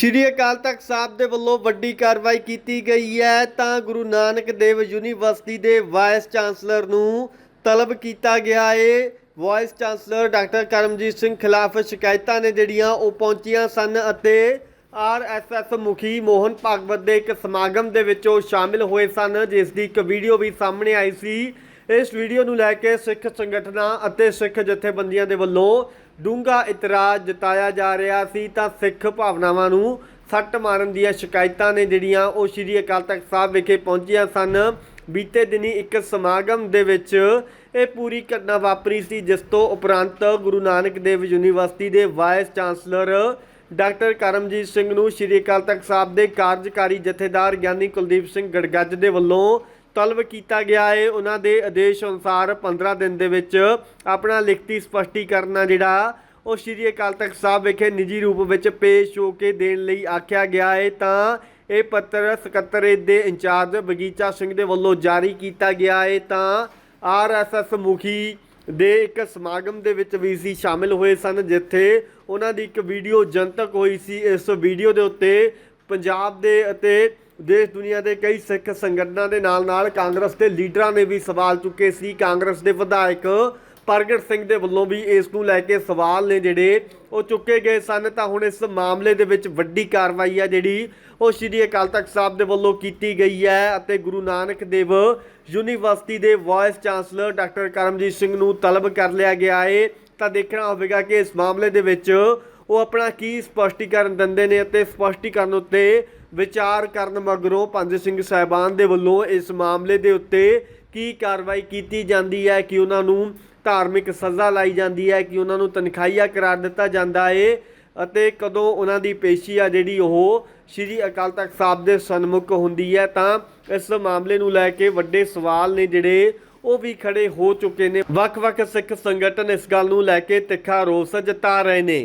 ਸ਼੍ਰੀ ਅਕਾਲ ਤਖਤ ਸਾਹਿਬ ਦੇ ਵੱਲੋਂ ਵੱਡੀ ਕਾਰਵਾਈ ਕੀਤੀ ਗਈ ਹੈ ਤਾਂ ਗੁਰੂ ਨਾਨਕ ਦੇਵ ਯੂਨੀਵਰਸਿਟੀ ਦੇ ਵਾਈਸ ਚਾਂਸਲਰ ਨੂੰ ਤਲਬ ਕੀਤਾ ਗਿਆ ਏ। Vice chancellor doctor Karamjit Singh ਖਿਲਾਫ ਸ਼ਿਕਾਇਤਾਂ ਨੇ ਜਿਹੜੀਆਂ ਉਹ ਪਹੁੰਚੀਆਂ ਸਨ ਅਤੇ ਆਰਐਸਐਸ ਮੁਖੀ ਮੋਹਨ ਭਾਗਵਤ ਦੇ ਇੱਕ ਸਮਾਗਮ ਦੇ ਵਿੱਚ ਉਹ ਸ਼ਾਮਿਲ ਹੋਏ ਸਨ, ਜਿਸ ਦੀ ਇੱਕ ਵੀਡੀਓ ਵੀ ਸਾਹਮਣੇ ਆਈ ਸੀ। ਇਸ ਵੀਡੀਓ ਨੂੰ ਲੈ ਕੇ ਸਿੱਖ ਸੰਗਠਨਾਂ ਅਤੇ ਸਿੱਖ ਜਥੇਬੰਦੀਆਂ ਦੇ ਵੱਲੋਂ ਡੂੰਘਾ ਇਤਰਾਜ਼ ਜਤਾਇਆ ਜਾ ਰਿਹਾ ਸੀ ਤਾਂ ਸਿੱਖ ਭਾਵਨਾਵਾਂ ਨੂੰ ਸੱਟ ਮਾਰਨ ਦੀਆਂ ਸ਼ਿਕਾਇਤਾਂ ਨੇ ਜਿਹੜੀਆਂ ਉਹ ਸ਼੍ਰੀ ਅਕਾਲ ਤਖਤ ਸਾਹਿਬ ਵਿਖੇ ਪਹੁੰਚੀਆਂ ਸਨ। ਬੀਤੇ ਦਿਨੀ ਇੱਕ ਸਮਾਗਮ ਦੇ ਵਿੱਚ ਇਹ ਪੂਰੀ ਘਟਨਾ ਵਾਪਰੀ ਸੀ, ਜਿਸ ਤੋਂ ਉਪਰੰਤ ਗੁਰੂ ਨਾਨਕ ਦੇਵ ਯੂਨੀਵਰਸਿਟੀ ਦੇ vice chancellor doctor Karamjit Singh ਨੂੰ ਸ਼੍ਰੀ ਅਕਾਲ ਤਖਤ ਸਾਹਿਬ ਦੇ ਕਾਰਜਕਾਰੀ ਜਥੇਦਾਰ ਗਿਆਨੀ ਕੁਲਦੀਪ ਸਿੰਘ ਗੜਗੱਜ ਦੇ ਵੱਲੋਂ ਤਲਬ ਕੀਤਾ ਗਿਆ ਹੈ ਉਹਨਾਂ ਦੇ ਆਦੇਸ਼ ਅਨੁਸਾਰ 15 ਦਿਨ ਦੇ ਵਿੱਚ ਆਪਣਾ ਲਿਖਤੀ ਸਪਸ਼ਟੀਕਰਨ ਜਿਹੜਾ, ਉਹ ਸ਼੍ਰੀ ਅਕਾਲ ਤਖਤ ਸਾਹਿਬ ਵਿਖੇ ਨਿੱਜੀ ਰੂਪ ਵਿੱਚ ਪੇਸ਼ ਹੋ ਕੇ ਦੇਣ ਲਈ ਆਖਿਆ ਗਿਆ ਹੈ ਤਾਂ ਇਹ ਪੱਤਰ ਸਕੱਤਰੇਤ ਦੇ ਇੰਚਾਰਜ ਬਗੀਚਾ ਸਿੰਘ ਦੇ ਵੱਲੋਂ ਜਾਰੀ ਕੀਤਾ ਗਿਆ ਹੈ ਤਾਂ ਆਰਐਸਐਸ ਮੁਖੀ ਦੇ ਇੱਕ ਸਮਾਗਮ ਦੇ ਵਿੱਚ ਵੀ ਸੀ, ਸ਼ਾਮਿਲ ਹੋਏ ਸਨ, ਜਿੱਥੇ ਉਹਨਾਂ ਦੀ ਇੱਕ ਵੀਡੀਓ ਜਨਤਕ ਹੋਈ ਸੀ। ਇਸ ਵੀਡੀਓ ਦੇ ਉੱਤੇ ਪੰਜਾਬ ਦੇ ਅਤੇ ਦੇਸ਼ ਦੁਨੀਆ ਦੇ ਕਈ ਸਿੱਖ ਸੰਗਠਨਾਂ ਦੇ ਨਾਲ ਨਾਲ ਕਾਂਗਰਸ ਦੇ ਲੀਡਰਾਂ ਨੇ ਵੀ ਸਵਾਲ ਚੁੱਕੇ ਸੀ। ਕਾਂਗਰਸ ਦੇ ਵਿਧਾਇਕ ਪ੍ਰਗਟ ਸਿੰਘ ਦੇ ਵੱਲੋਂ ਵੀ ਇਸ ਨੂੰ ਲੈ ਕੇ ਸਵਾਲ ਨੇ ਜਿਹੜੇ ਉਹ ਚੁੱਕੇ ਗਏ ਸਨ। ਤਾਂ ਹੁਣ ਇਸ ਮਾਮਲੇ ਦੇ ਵਿੱਚ ਵੱਡੀ ਕਾਰਵਾਈ ਆ ਜਿਹੜੀ ਉਹ ਸ਼੍ਰੀ ਅਕਾਲ ਤਖਤ ਸਾਹਿਬ ਦੇ ਵੱਲੋਂ ਕੀਤੀ ਗਈ ਹੈ ਅਤੇ ਗੁਰੂ ਨਾਨਕ ਦੇਵ ਯੂਨੀਵਰਸਿਟੀ ਦੇ vice chancellor doctor Karamjit Singh ਨੂੰ ਤਲਬ ਕਰ ਲਿਆ ਗਿਆ ਏ। ਤਾਂ ਦੇਖਣਾ ਹੋਵੇਗਾ ਕਿ ਇਸ ਮਾਮਲੇ ਦੇ ਵਿੱਚ ਉਹ ਆਪਣਾ ਕੀ ਸਪਸ਼ਟੀਕਰਨ ਦਿੰਦੇ ਨੇ ਅਤੇ ਸਪਸ਼ਟੀਕਰਨ ਉੱਤੇ ਵਿਚਾਰ ਕਰਨ ਮਗਰੋਂ ਪੰਜ ਸਿੰਘ ਸਾਹਿਬਾਨ ਦੇ ਵੱਲੋਂ ਇਸ ਮਾਮਲੇ ਦੇ ਉੱਤੇ ਕੀ ਕਾਰਵਾਈ ਕੀਤੀ ਜਾਂਦੀ ਹੈ, ਕਿ ਉਹਨਾਂ ਨੂੰ ਧਾਰਮਿਕ ਸਜ਼ਾ ਲਾਈ ਜਾਂਦੀ ਹੈ, ਕਿ ਉਹਨਾਂ ਨੂੰ ਤਨਖਾਹੀਆ ਕਰਾਰ ਦਿੱਤਾ ਜਾਂਦਾ ਹੈ ਅਤੇ ਕਦੋਂ ਉਹਨਾਂ ਦੀ ਪੇਸ਼ੀ ਆ ਜਿਹੜੀ ਉਹ ਸ਼੍ਰੀ ਅਕਾਲ ਤਖਤ ਸਾਹਿਬ ਦੇ ਸਨਮੁਖ ਹੁੰਦੀ ਹੈ, ਤਾਂ ਇਸ ਮਾਮਲੇ ਨੂੰ ਲੈ ਕੇ ਵੱਡੇ ਸਵਾਲ ਨੇ ਜਿਹੜੇ ਉਹ ਵੀ ਖੜੇ ਹੋ ਚੁੱਕੇ ਨੇ। ਵੱਖ-ਵੱਖ ਸਿੱਖ ਸੰਗਠਨ ਇਸ ਗੱਲ ਨੂੰ ਲੈ ਕੇ ਤਿੱਖਾ ਰੋਸ ਜਤਾ ਰਹੇ ਨੇ।